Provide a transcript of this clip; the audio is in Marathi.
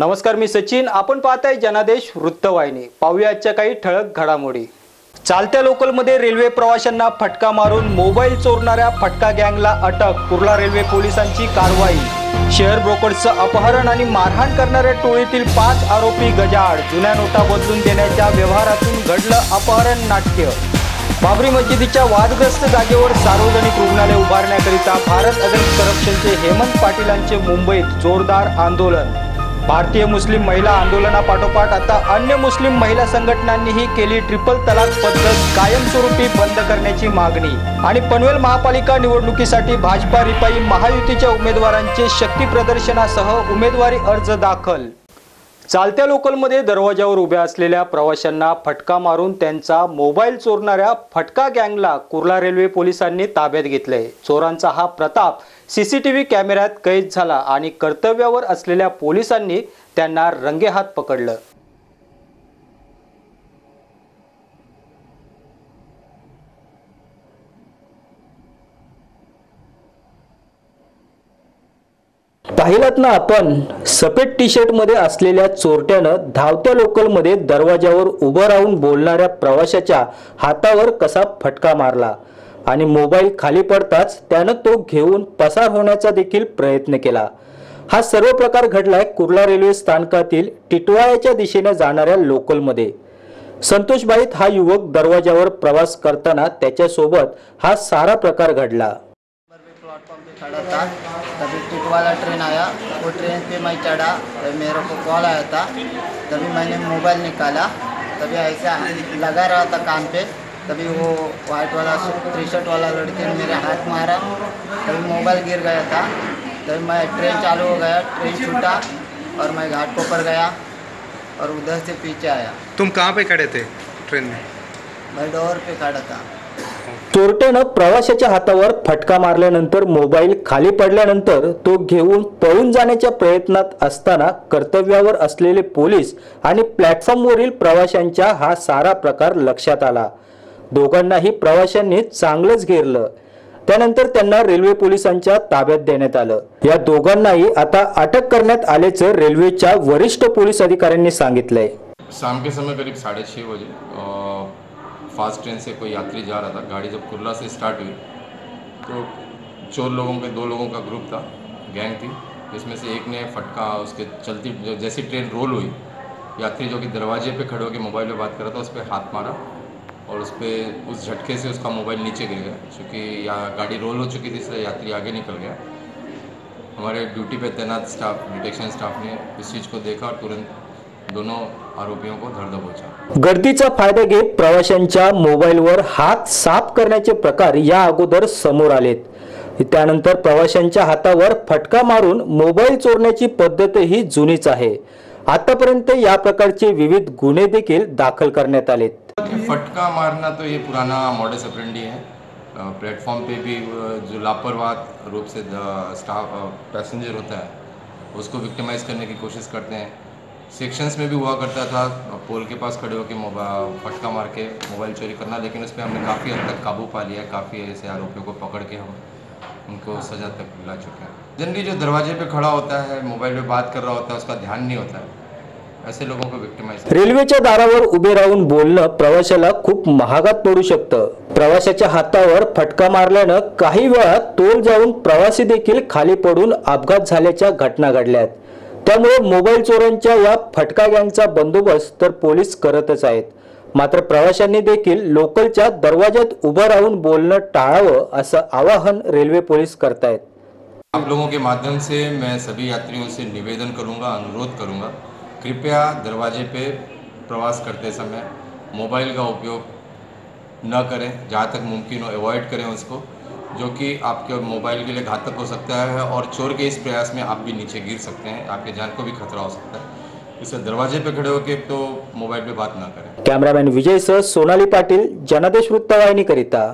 नमस्कार मी सचिन. आपण पाहताय जनादेश वृत्तवाहिनी. पाहूया आजच्या काही ठळक घडामोडी. चालत्या लोकलमध्ये रेल्वे प्रवाशांना फटका मारून मोबाईल चोरणाऱ्या फटका गँगला अटक कुर्ला रेल्वे पोलिसांची कारवाई. शेअर ब्रोकर्सचं अपहरण आणि मारहाण करणाऱ्या टोळीतील पाच आरोपी गजाड जुन्या नोटा बदलून देण्याच्या व्यवहारातून घडलं अपहरण नाट्य. बाबरी मस्जिदीच्या वादग्रस्त जागेवर सार्वजनिक रुग्णालय उभारण्याकरिता भारत अगेन्स्ट करप्शनचे हेमंत पाटीलांचे मुंबईत जोरदार आंदोलन. भारतीय मुस्लिम महिला आंदोलनापाठोपाठ आता अन्य मुस्लिम महिला संघटनांनीही केली ट्रिपल तलाक पद्धत कायमस्वरूपी बंद करण्याची मागणी. आणि पनवेल महापालिका निवडणुकीसाठी भाजपा रिपाई महायुतीच्या उमेदवारांचे शक्ती प्रदर्शनासह उमेदवारी अर्ज दाखल. चालत्या लोकलमध्ये दरवाजावर उभ्या असलेल्या प्रवाशांना फटका मारून त्यांचा मोबाईल चोरणाऱ्या फटका गँगला कुर्ला रेल्वे पोलिसांनी ताब्यात घेतलंय चोरांचा हा प्रताप सीसीटीव्ही कॅमेऱ्यात कैद झाला आणि कर्तव्यावर असलेल्या पोलिसांनी त्यांना रंगेहात पकडलं. पाहिलात ना आपण सफेद टी शर्टमध्ये असलेल्या चोरट्यानं धावत्या लोकलमध्ये दरवाजावर उभं राहून बोलणाऱ्या प्रवाशाच्या हातावर कसा फटका मारला. आणि मोबाईल खाली पडताच त्यानं तो घेऊन पसार होण्याचा देखील प्रयत्न केला. हा सर्व प्रकार घडलाय कुर्ला रेल्वे स्थानकातील टिटवाळ्याच्या दिशेने जाणाऱ्या लोकलमध्ये संतोष बाईत हा युवक दरवाजावर प्रवास करताना त्याच्यासोबत हा सारा प्रकार घडला. नंबर प्लेटफॉर्म पे खड़ा था तभी वाला ट्रेन आया. वो ट्रेन पे मैं चढ़ा तभी मेरे को कॉल आया था। तभी मैंने मोबाइल निकाला। तभी ऐसा लगा रहा था कान पे। तभी वो वाइट वाला टी शर्ट वाला लड़के ने मेरे हाथ मारा। तभी मोबाइल गिर गया था। तभी मैं ट्रेन चालू हो गया ट्रेन छूटा और मैं घाट को पर गया और उधर से पीछे आया। तुम कहाँ पे खड़े थे ट्रेन में? मैं डोर पे खड़ा था। चोरट्यानं प्रवाशाच्या हातावर फटका मारल्यानंतर मोबाईल खाली पडल्यानंतर तो घेऊन पळून जाण्याच्या प्रयत्नात असताना कर्तव्यावर असलेले पोलीस आणि प्लॅटफॉर्मवरील प्रवाशांच्या हा सारा प्रकार लक्षात आला. दोघांनाही प्रवाशांनी चांगलंच घेरलं. त्यानंतर त्यांना रेल्वे पोलिसांच्या ताब्यात देण्यात आलं. या दोघांनाही आता अटक करण्यात आल्याचं रेल्वेच्या वरिष्ठ पोलीस अधिकाऱ्यांनी सांगितलंय. शाम के समय करीब साढ़े छः बजे फास्ट ट्रेन से कोई यात्री जा रहा था. गाड़ी जब कुर्ला से स्टार्ट हुई तो चोर लोगों के दो लोगों का ग्रुप था गैंग थी जिसमें से एक ने फटका उसके चलती जैसी ट्रेन रोल हुई यात्री जो कि दरवाजे पे खड़े होकर मोबाइल पे बात कर रहा था उस पर हाथ मारा और उस पर उस झटके से उसका मोबाइल नीचे गिर गया क्योंकि यहाँ गाड़ी रोल हो चुकी थी इसलिए यात्री आगे निकल गया। हमारे ड्यूटी पे तैनात स्टाफ डिटेक्शन स्टाफ ने इस चीज़ को देखा और तुरंत दोनों आरोपियों को धर दबोचा। गर्दीचा फायदा घेत प्रवाशांच्या मोबाईलवर हात साफ करण्याचे प्रकार या अगोदर समोर आलेत. त्यानंतर प्रवाशांच्या हातावर फटका मारून मोबाईल चोरण्याची पद्धतही जुनीच आहे. आतापर्यंत या प्रकारचे विविध गुन्हे देखील दाखल करण्यात आलेत. फटका मारना तो ये पुराना मॉडल अप्रेंडी है। प्लेटफॉर्म पे भी जो लापरवाह रूप से स्टाफ पैसेंजर होता है, उसको विक्टिमाइज करने की कोशिश करते हैं। सेक्शंस में भी हुआ करता था पोल के पास खड़े होकर मोबाइल फटका मार के मोबाइल चोरी करना, लेकिन उस पर हमने काफ़ी हद तक काबू पा लिया, काफ़ी ऐसे आरोपियों को पकड़ के हम उनको सज़ा तक दिला चुके हैं। जनरली जो दरवाजे पे खड़ा होता है, मोबाइल पे बात कर रहा होता है, उसका ध्यान नहीं होता है। ऐसे लोगों को विक्टिमाइज रेल्वेच्या दारावर उभे राहून बोलणं प्रवाशाला खूप महागात पडू शकतं. प्रवाशाच्या हातावर फटका मारल्यानं काही वेळात तोल जाऊन प्रवासी देखील खाली पडून अपघात झाल्याच्या घटना घडल्यात. त्यामुळे मोबाईल चोरांच्या या फटका गँगचा बंदोबस्त तर पोलीस करतच आहेत. मात्र प्रवाशांनी देखील लोकलच्या दरवाज्यात उभं राहून बोलणं टाळावं असं आवाहन रेल्वे पोलीस करतायत. आप लोगों के माध्यम से मैं सभी यात्रियों से निवेदन करूंगा अनुरोध करूंगा कृपया दरवाजे पे प्रवास करते समय मोबाइल का उपयोग न करें, जहाँ तक मुमकिन हो अवॉइड करें उसको, जो कि आपके मोबाइल के लिए घातक हो सकता है और चोर के इस प्रयास में आप भी नीचे गिर सकते हैं, आपके जान को भी खतरा हो सकता है। इससे दरवाजे पे खड़े होकर तो मोबाइल पे बात ना करें। Cameraman Vijay sir, Sonali Patil, Janadesh वृत्तवाहिनीकरिता